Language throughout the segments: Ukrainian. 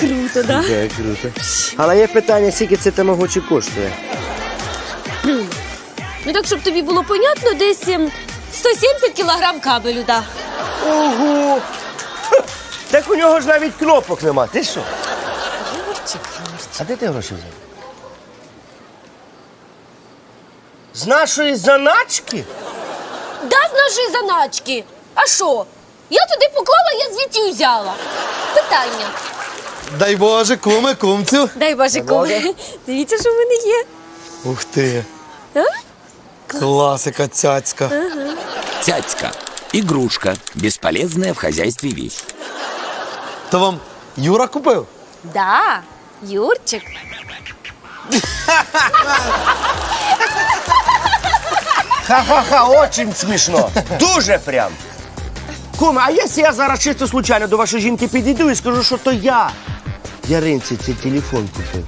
Круто, да? Так, круто. Але є питання, скільки це тамагочі коштує. Ну так, щоб тобі було понятно, десь ем, 170 кілограм кабелю, да. Ого! Так у нього ж навіть кнопок нема. Ти що? Юрчик, А де ти гроші взяв? З нашої заначки? Да, з нашої заначки. А що? Я туди поклала, я звідти взяла. Питання. Дай Боже, куме, кумцю. Дай Боже, куме. Дивіться, що в мене є. Ух ти. А? Класика цяцька. Цяцька. Игрушка. Бесполезная в хозяйстве вещь. То вам Юра купив? Да, Юрчик. Ха-ха-ха, очень смішно. Дуже прям. Куме, а якщо я зараз чисто случайно до вашої жінки підійду і скажу, що то я Яринці цей телефон купив.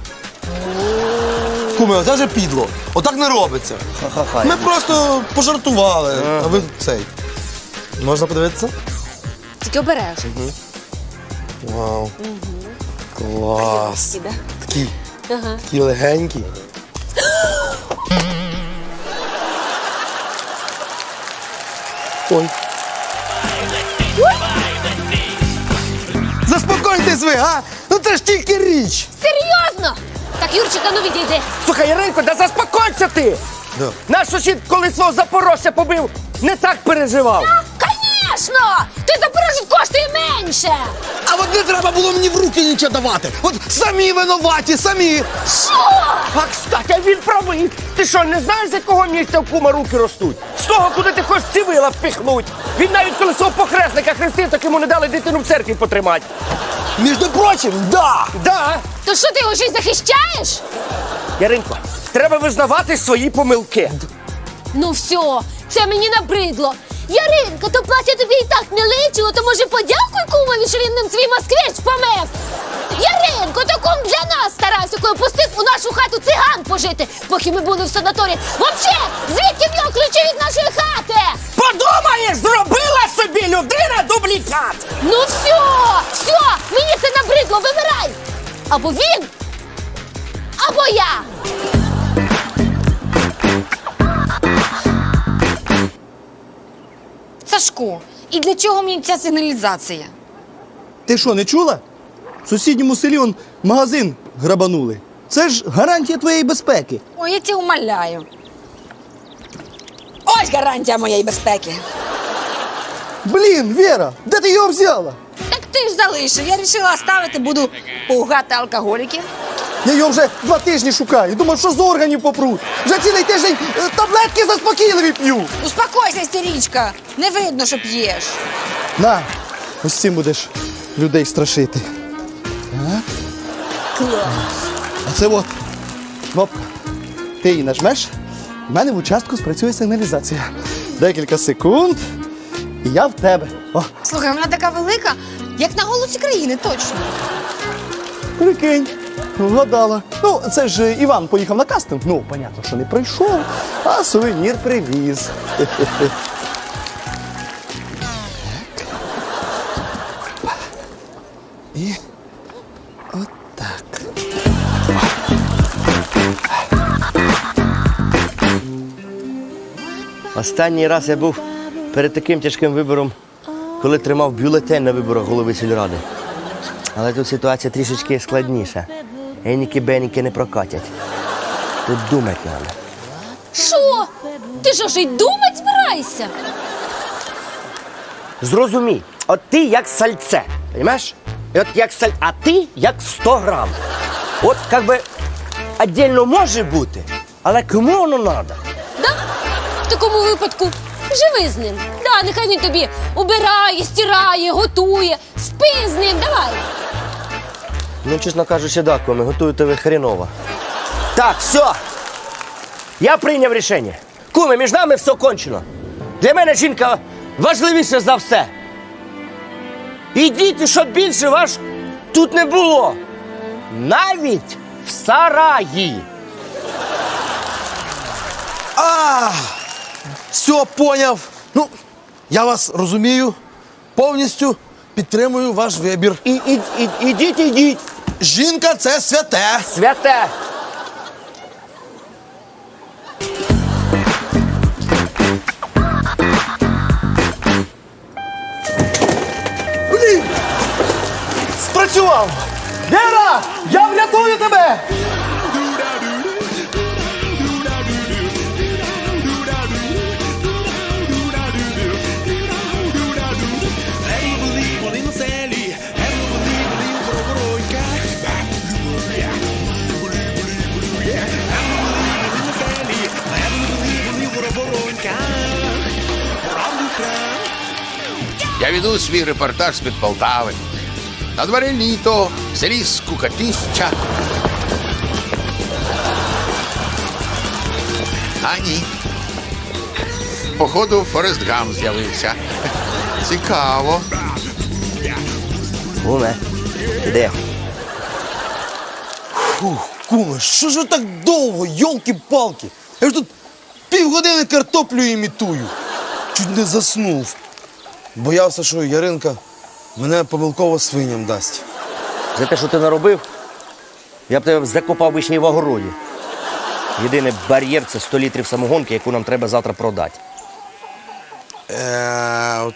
Куме, оце вже підло. Отак не робиться. Ха-ха-ха. Ми просто пожартували, а ви цей. Можна подивитися? Тільки обережно. Вау. Клас. Тебе. Такий, Ага. такий легенький. Ой. Заспокойтесь ви, а? Це ж тільки річ. Серйозно? Так, Юрчик, а ну відійди. Слухай, Іринко, да заспокойся ти! Да. Наш сусід, коли свого Запорожця побив, не так переживав. Конечно! Ти Запорожець коштує менше! А от не треба було мені в руки нічого давати. От самі винуваті, самі. Що? А кстати, він правий. Ти що, не знаєш, з якого місця в кума руки ростуть? З того, куди ти хочеш цивила впихнуть. Він навіть коли свого похресника хрестив, так йому не дали дитину в церкві потримати. Між прочим, да. Да. То що ти його щось захищаєш? Яринко, треба визнавати свої помилки. Ну все, це мені набридло. Яринка, то плаття тобі і так не личило, то може подякуй кумові, що він ним свій москвич помив. Яринко, то кум для нас старався, коли пустив у нашу хату циган пожити, поки ми були в санаторії. Вообще, звідки в нього ключі від нашої хати? Подумаєш, зробила собі людина дублікат. Ну все, все, мені це набридло, вибирай. Або він, або я. Сашко, і для чого мені ця сигналізація? Ти що, не чула? В сусідньому селі он магазин грабанули. Це ж гарантія твоєї безпеки. Ой, я тебе умоляю. Ось гарантія моєї безпеки. Блін, Віра, де ти його взяла? Так ти ж залишив. Я вирішила ставити, буду пугати алкоголіків. Я його вже два тижні шукаю. Думав, що з органів попруть. Вже цілий тиждень е, таблетки заспокійливі п'ю. Успокойся, істерічка. Не видно, що п'єш. На, ось цим будеш людей страшити. Так. А це от кнопка. Ти її нажмеш, в мене в участку спрацює сигналізація. Декілька секунд, і я в тебе. О, Слухай, вона така велика, як на голосі країни, точно. Прикинь, вгадала. Ну, це ж Іван поїхав на кастинг. Ну, понятно, що не прийшов, а сувенір привіз. І отак. Останній раз я був перед таким тяжким вибором, коли тримав бюлетень на виборах голови сільради. Але тут ситуація трішечки складніша. Еніки-беніки не прокатять. Тут думати треба. Що? Ти що ж й думать збираєшся? Зрозумій, от ти як сальце, розумієш? І от як саль... А ти як 100 грам. От як би віддільно може бути, але кому воно треба? Да? В такому випадку живи з ним. Да, нехай він тобі убирає, стирає, готує. Спи з ним, давай. Ну, чесно кажучи, да, коми, готую тебе хреново. Так, все. Я прийняв рішення. Куми, між нами все кончено. Для мене жінка важливіша за все. Ідіть, щоб більше ваш тут не було. Навіть в сараї. А, все поняв. Ну, я вас розумію. Повністю підтримую ваш вибір. І, і, і, ідіть, ідіть. Жінка це святе. Святе! Блін! Спрацював! Вера! Я врятую тебе! Я веду свій репортаж з-під Полтави. На дворі літо, в селі Скукатища. А ні. Походу, Форест Гам з'явився. Цікаво. Куме, де? Фух, куме, що ж ви так довго, йолки-палки? Я ж тут півгодини картоплю імітую. Чуть не заснув. Боявся, що Яринка мене помилково свиням дасть. За те, що ти наробив, я б тебе закопав ще в огороді. Єдиний бар'єр це 100 літрів самогонки, яку нам треба завтра продати. Е, от,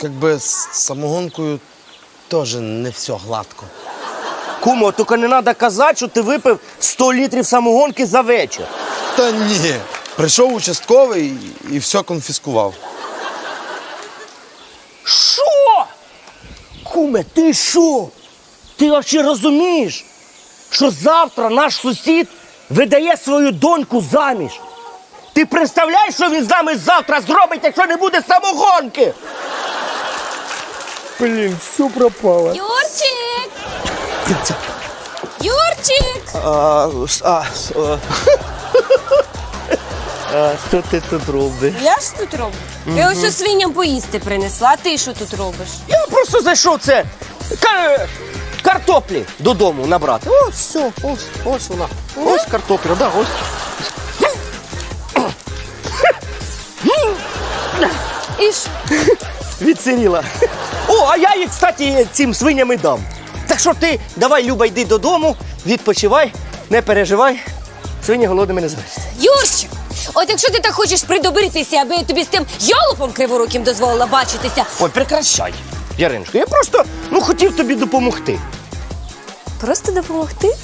как би з самогонкою теж не все гладко. Кумо, тільки не треба казати, що ти випив 100 літрів самогонки за вечір. Та ні. Прийшов участковий і все конфіскував. Що? Куме, ти що? Ти взагалі розумієш, що завтра наш сусід видає свою доньку заміж? Ти представляєш, що він з нами завтра зробить, якщо не буде самогонки? Блін, все пропало. Юрчик! Юрчик! А, а, а. А, що ти тут робиш? Я ж тут роблю. Я ось свиням поїсти принесла, а ти що тут робиш? Я просто зайшов це кар- картоплі додому набрати. Ось все, ось, ось вона. Ось картопля, да, ось. І ж Відсиріла. О, а я їх, кстати, цим свиням і дам. Так що ти давай, Люба, йди додому, відпочивай, не переживай. Свині голодними не звершаться. Юрчик! От якщо ти так хочеш придобритися, аби я тобі з тим йолопом криворуким дозволила бачитися, Ой, прекращай. Яриночко, я просто ну, хотів тобі допомогти. просто допомогти?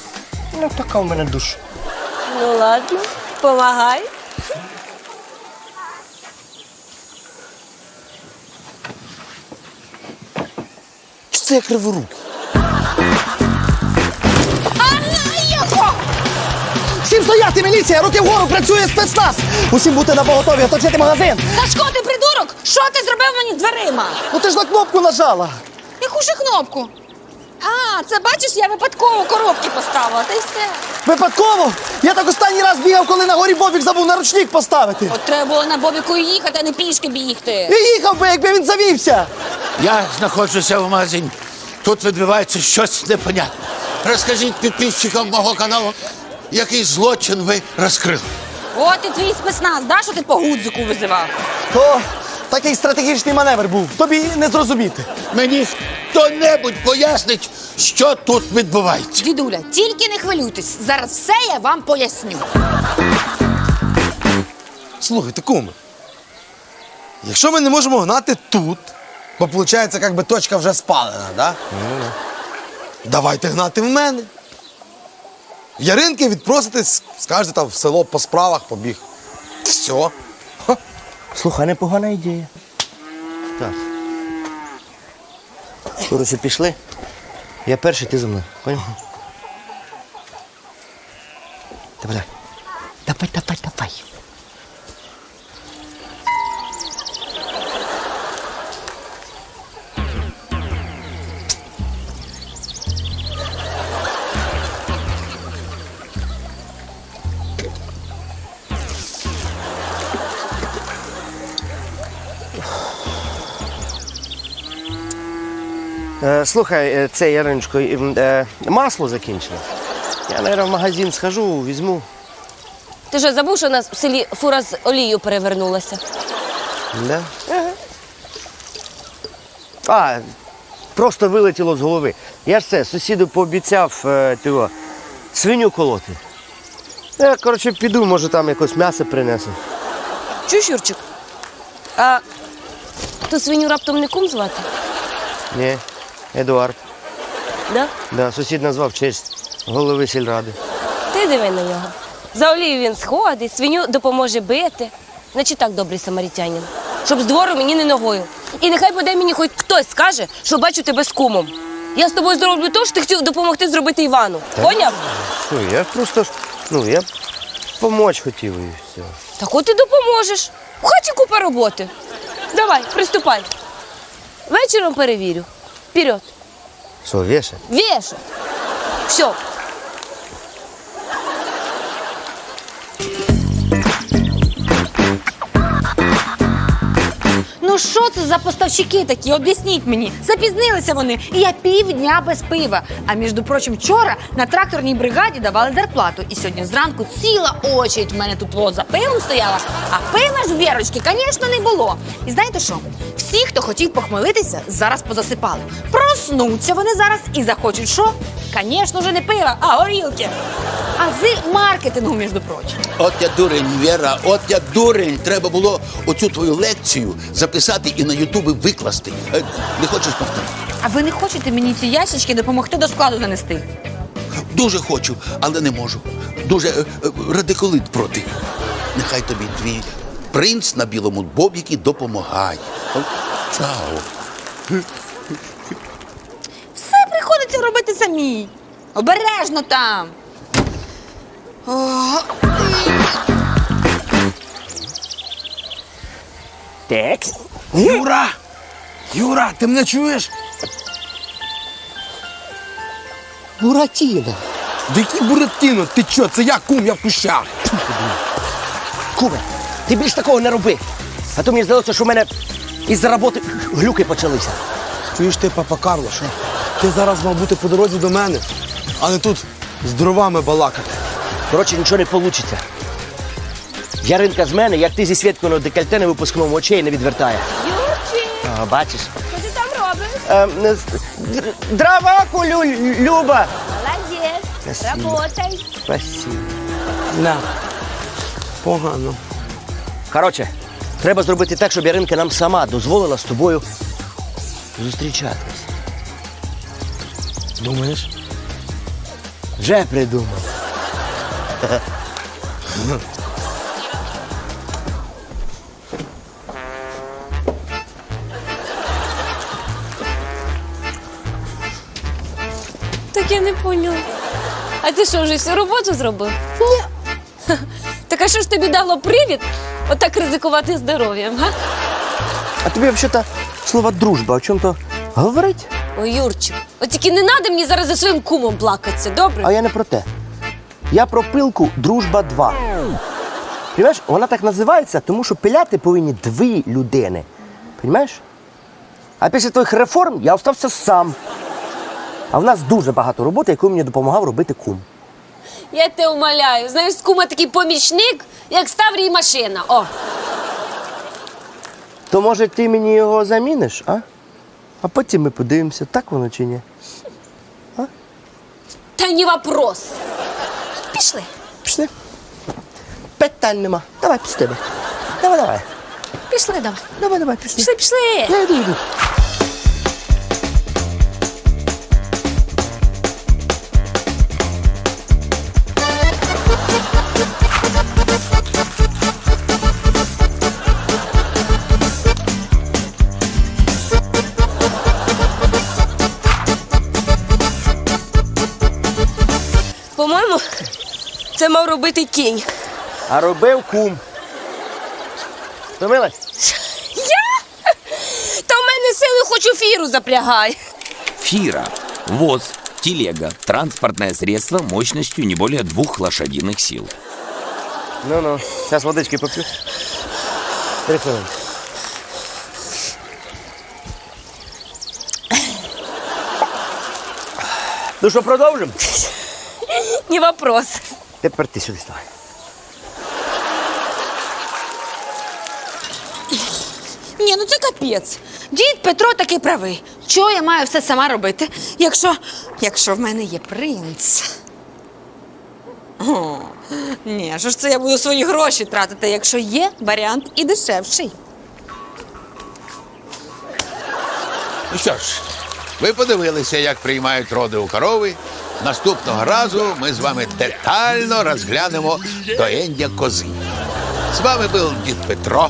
Ну, така в мене душа. Ну ладно, помагай. Чи це я криворукий? Стояти, міліція! Руки вгору працює спецназ! Усім бути на поготові, оточити магазин! Сашко, ти придурок! Що ти зробив мені з дверима? Ну ти ж на кнопку нажала! Яку ж кнопку? А, це бачиш, я випадково коробки поставила, та й все. Випадково! Я так останній раз бігав, коли на горі Бобік забув на ручник поставити. От треба було на Бобіку їхати, а не пішки бігти. І їхав би, якби він завівся. Я знаходжуся в магазині. Тут відбувається щось непонятне. Розкажіть підписчикам мого каналу, який злочин ви розкрили. От і твій спецназ, да, що ти по гудзику визивав? То такий стратегічний маневр був. Тобі не зрозуміти. Мені хто-небудь пояснить, що тут відбувається. Дідуля, тільки не хвилюйтесь. Зараз все я вам поясню. Слухайте, куме. Якщо ми не можемо гнати тут, бо виходить, як би точка вже спалена, да? Давайте гнати в мене. Яринки відпроситись, скажете там в село по справах побіг. Все. Слухай, непогана ідея. Так. Коротше, пішли. Я перший, ти за мною. Поняв? Давай, слухай, е, це Яриночко, е, масло закінчилось. Я, мабуть, в магазин схожу, візьму. Ти що, забув, що у нас в селі фура з олією перевернулася? Да? А, просто вилетіло з голови. Я ж це, сусіду пообіцяв е, свиню колоти. Я, коротше, піду, може там якось м'ясо принесу. Чуєш, Юрчик? А ту свиню раптом не кум звати? Ні, Едуард. Да? Да, сусід назвав честь голови сільради. Ти диви на нього. За олію він сходить, свиню допоможе бити. Значить так, добрий самарітянин. Щоб з двору мені не ногою. І нехай подай мені хоч хтось скаже, що бачу тебе з кумом. Я з тобою зроблю те, що ти хотів допомогти зробити Івану. Поняв? Що, я просто ж, ну, я помочь хотів і все. Так от і допоможеш. В хаті купа роботи. Давай, приступай. Вечором перевірю. Вперед. Все, вешай! Веша. Все. Ну що це за поставщики такі? Об'ясніть мені. Запізнилися вони, і я півдня без пива. А між прочим, вчора на тракторній бригаді давали зарплату. І сьогодні зранку ціла очередь в мене тут от за пивом стояла, а пива ж вірочки, звісно, не було. І знаєте що? Всі, хто хотів похмелитися, зараз позасипали. Проснуться вони зараз і захочуть що? Звісно ж, не пива, а горілки. А з маркетингу, між прочим. От я дурень, Віра, от я дурень. Треба було оцю твою лекцію записати і на Ютуби викласти. Е, Не хочеш повторити? А ви не хочете мені ці ящички допомогти до складу занести? Дуже хочу, але не можу. Дуже е, е, радикулит проти. Нехай тобі твій принц на білому бобіки допомагає. О, Чао. Все приходиться робити самі. Обережно там. Юра! Юра, ти мене чуєш? Буратіно. Який Буратіно? Ти чо? Це я кум, я в кущах. Куме, ти більш такого не роби. А то мені здалося, що в мене із-за роботи глюки почалися. Чуєш ти, папа Карло, що? Ти зараз мав бути по дорозі до мене, а не тут з дровами балакати. Коротше, нічого не вийде. Яринка з мене, як ти зі Свєткою на декольте на випускному очей не відвертає. Юрчик, А, бачиш? що ти там робиш? Ем, не др- дрова кулю, Люба. Молодець. Спасибо. Работай. Спасибо. Не. Погано. Коротше, треба зробити так, щоб Яринка нам сама дозволила з тобою зустрічатись. Думаєш? Вже придумав. Так я не поняла. А ти що, вже всю роботу зробив? Ні. Так а що ж тобі дало привід отак ризикувати здоров'ям, га? А тобі взагалі слово дружба о чому-то говорить? Ой, Юрчик, тільки не треба мені зараз за своїм кумом плакатися, добре? А я не про те. Я про пилку Дружба 2. Понимаєш, вона так називається, тому що пиляти повинні дві людини. Понимаєш? А після твоїх реформ я остався сам. А в нас дуже багато роботи, яку мені допомагав робити кум. Я тебе умоляю. Знаєш, з кума такий помічник, як Ставрій машина. О, То може ти мені його заміниш, а? А потім ми подивимося, так воно чи ні. та не вопрос. Пішли. Пішли. Питань нема. Давай під тебе. Давай, давай. Пішли давай. Давай, давай, пішли. Пішли, пішли. Я йду, йду. По-моєму, це мав робити кінь. А робив кум. Втомилась? Я? Та в мене сили хоч у фіру запрягай. Фира – ВОЗ, телега, транспортное средство мощностью не более двух лошадиных сил. Ну-ну, зараз водички поп'ю. Три хвилини. Ну що, продовжимо? Не вопрос. Тепер ти сюди ставай. Ні, ну це капець. Дід Петро таки правий. Чого я маю все сама робити, якщо, якщо в мене є принц? О, ні, що ж це я буду свої гроші тратити, якщо є варіант і дешевший. Ну що ж, ви подивилися, як приймають роди у корови. Наступного разу ми з вами детально розглянемо доєння кози. З вами був дід Петро.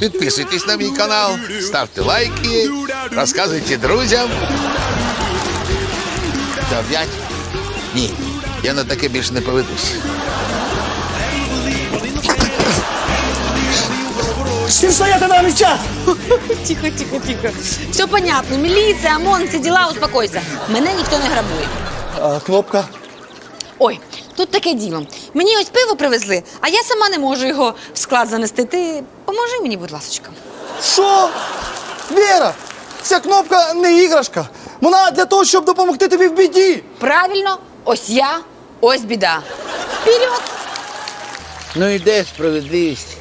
Підписуйтесь на мій канал, ставте лайки, розказуйте друзям. Та п'ять? Ні, я на таке більше не поведусь. Всім стояти на місцях! Тихо, тихо, тихо. Все понятно. Міліція, ОМОН, ці діла, успокойся. Мене ніхто не грабує. А, кнопка. Ой, тут таке діло. Мені ось пиво привезли, а я сама не можу його в склад занести. Ти поможи мені, будь ласка. Що? Віра, ця кнопка не іграшка. Вона для того, щоб допомогти тобі в біді. Правильно, ось я, ось біда. Вперед! Ну і де справедливість?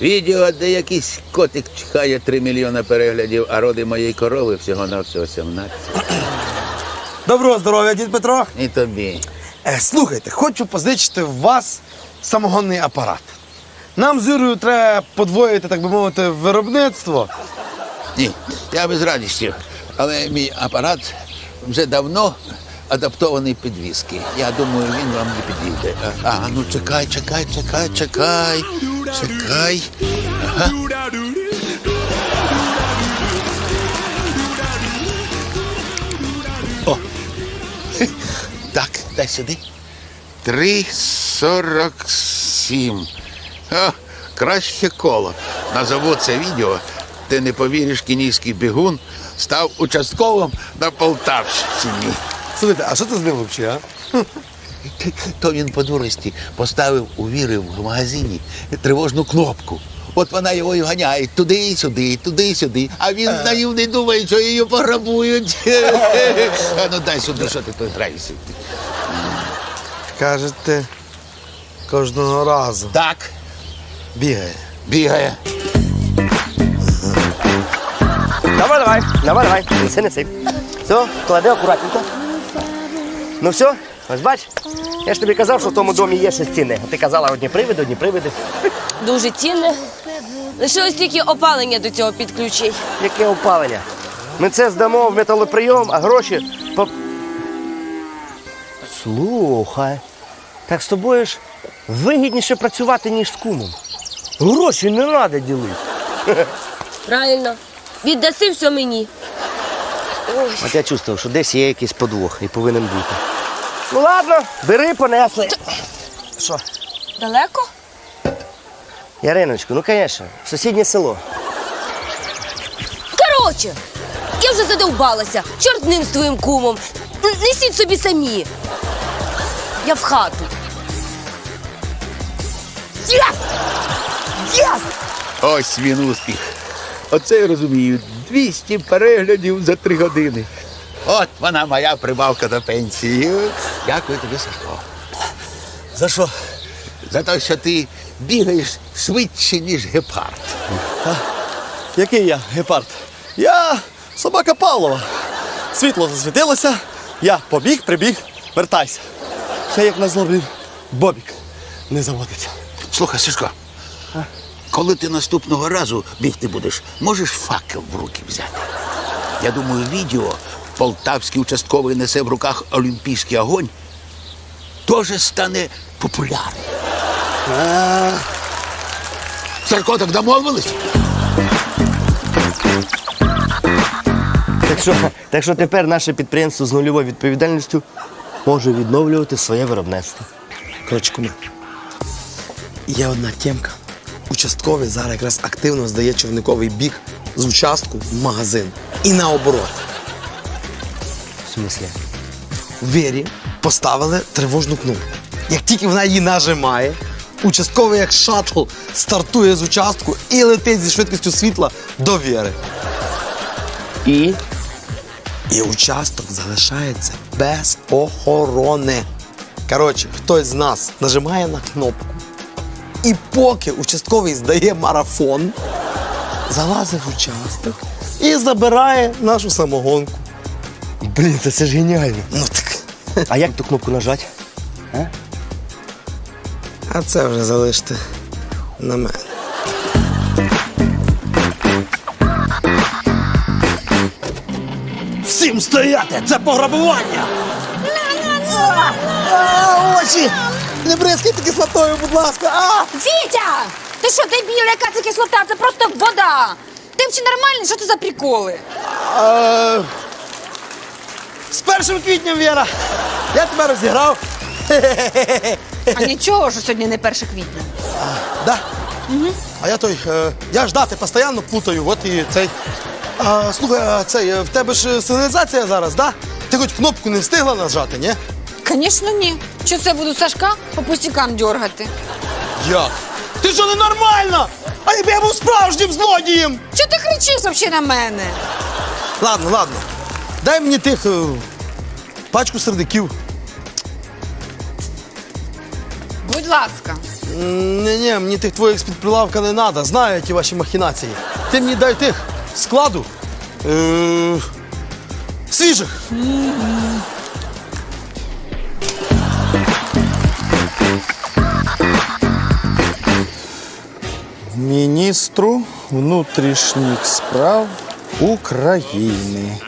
Відео, де якийсь котик чекає 3 мільйона переглядів, а роди моєї корови всього на всього 17. Доброго здоров'я, дід Петро. І тобі. Е, слухайте, хочу позичити в вас самогонний апарат. Нам з Юрою треба подвоїти, так би мовити, виробництво. Ні, я без радістю. Але мій апарат вже давно адаптований під віскі. Я думаю, він вам не підійде. А, ну чекай, чекай, чекай, чекай. Чекай. Ага. Дай сюди. Три сорок сім. Краще коло. Назову це відео. Ти не повіриш, кінійський бігун став участковим на Полтавщині. Слухайте, а що це з ним взагалі, а? То він по дурості поставив у віри в магазині тривожну кнопку. От вона його і ганяє туди і сюди, туди сюди. А він наївний думає, що її пограбують. А ну дай сюди, що ти тут граєшся. Кажете, кожного разу Так, бігає. бігає. Давай, давай, давай, давай. Неси, неси. Все, клади акуратненько. Ну все, ось бач. Я ж тобі казав, що в тому домі є щось цінне. А ти казала, одні привиди, одні привиди. Дуже цінне. Лишилось тільки опалення до цього підключить. Яке опалення? Ми це здамо в металоприйом, а гроші по. Слухай. Так з тобою ж вигідніше працювати, ніж з кумом. Гроші не треба ділити. Правильно. Віддаси все мені. От я чувствував, що десь є якийсь подвох і повинен бути. Ну ладно, бери, понесли. Що? Далеко? Яриночко, ну звісно, в сусіднє село. Коротше, я вже задовбалася. Чорт ним з твоїм кумом. Н- Несіть собі самі. Я в хату. Єс! Єс! Ось він успіх. Оце я розумію. 200 переглядів за три години. От вона моя прибавка до пенсії. Дякую тобі, Сашко. За що? За те, що ти бігаєш швидше, ніж гепард. Який я гепард? Я собака Павлова. Світло засвітилося, я побіг, прибіг, вертайся. Ще як на злобі Бобік не заводиться. Слухай, Сашко, коли ти наступного разу бігти будеш, можеш факел в руки взяти. Я думаю, відео полтавський участковий несе в руках олімпійський огонь, теж стане популярним. Сашко, так домовились? Так що, так що тепер наше підприємство з нульовою відповідальністю може відновлювати своє виробництво. Коротше, куми. Є одна темка. Участковий зараз якраз активно здає човниковий біг з участку в магазин. І наоборот. В смислі? В Вері поставили тривожну кнопку. Як тільки вона її нажимає, участковий як шаттл стартує з участку і летить зі швидкістю світла до Віри. І І участок залишається без охорони. Коротше, хтось з нас нажимає на кнопку. І поки участковий здає марафон, залазить в участок, і забирає нашу самогонку. Блін, та це ж геніально. Ну так. А як ту кнопку нажати? А це вже залиште на мене. Всім стояти! Це пограбування! А, Очі! Не бризкайте кислотою, будь ласка! А! Вітя! Ти що, дебіл, яка це кислота? Це просто вода. Ти взагалі нормальний? Що це за приколи? Е, З першим квітням, Віра! Я тебе розіграв. А нічого, що сьогодні не 1 квітня. Да? А я той, е, я ж дати постійно плутаю, от і цей. А, слухай, а цей, е, в тебе ж сигналізація зараз, да? Ти хоч кнопку не встигла нажати, ні? Звісно, ні. Що це буду Сашка по пустякам дергати? Як? Ти що ненормальна? А якби я був справжнім злодієм! Чого ти кричиш взагалі на мене? Ладно, ладно. Дай мені тих е, пачку сердиків. Будь ласка. Ні, ні, мені тих твоїх з-під прилавка не треба. Знаю ті ваші махінації. Ти мені дай тих складу. Е, свіжих. Міністру внутрішніх справ України.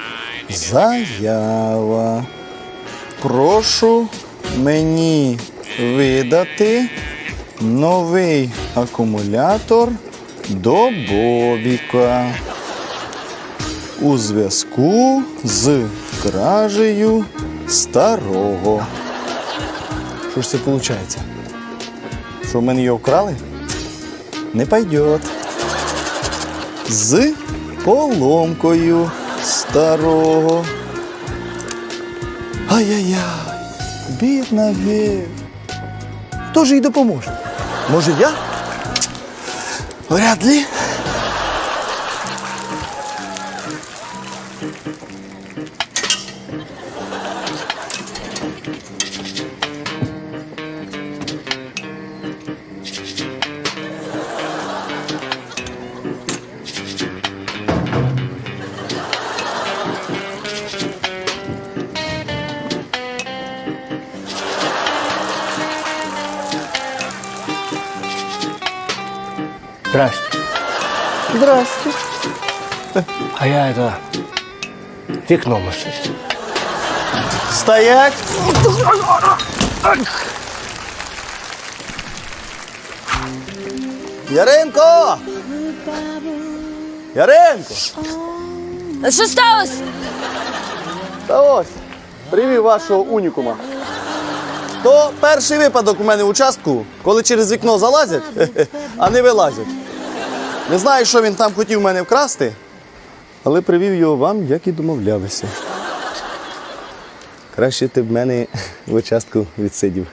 Заява. Прошу мені видати новий акумулятор до Бобіка у зв'язку з кражею старого. Що ж це виходить? Що в мене його вкрали? не пойдет. З поломкою старого. Ай-яй-яй, бідна Вір. Хто ж їй допоможе? Може я? Вряд ли. Здрасте. Здрасте. А я это... Вікно машить. Стоять! Яринко! Яринко! Що сталося? Та ось, привів вашого унікума. То перший випадок у мене в участку, коли через вікно залазять, а не вилазять. Не знаю, що він там хотів мене вкрасти, але привів його вам, як і домовлялися. Краще ти б мене в участку відсидів.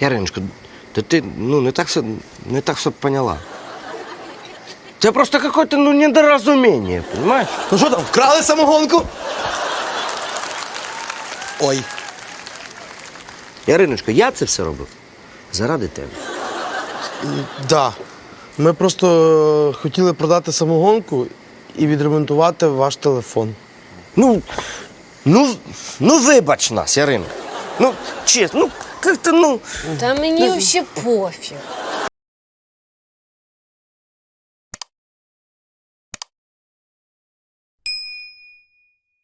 Яриночко, да ты, ну, не так все, не так все поняла. Это просто какое-то, ну, недоразумение, понимаешь? Ну що там, вкрали самогонку? Ой. Яриночко, я це все робив заради тебе. Да. Ми просто е, хотіли продати самогонку і відремонтувати ваш телефон. Ну, ну, ну вибач нас, Ярина. Ну, чесно, ну, як то ну, Та мені взагалі пофіг.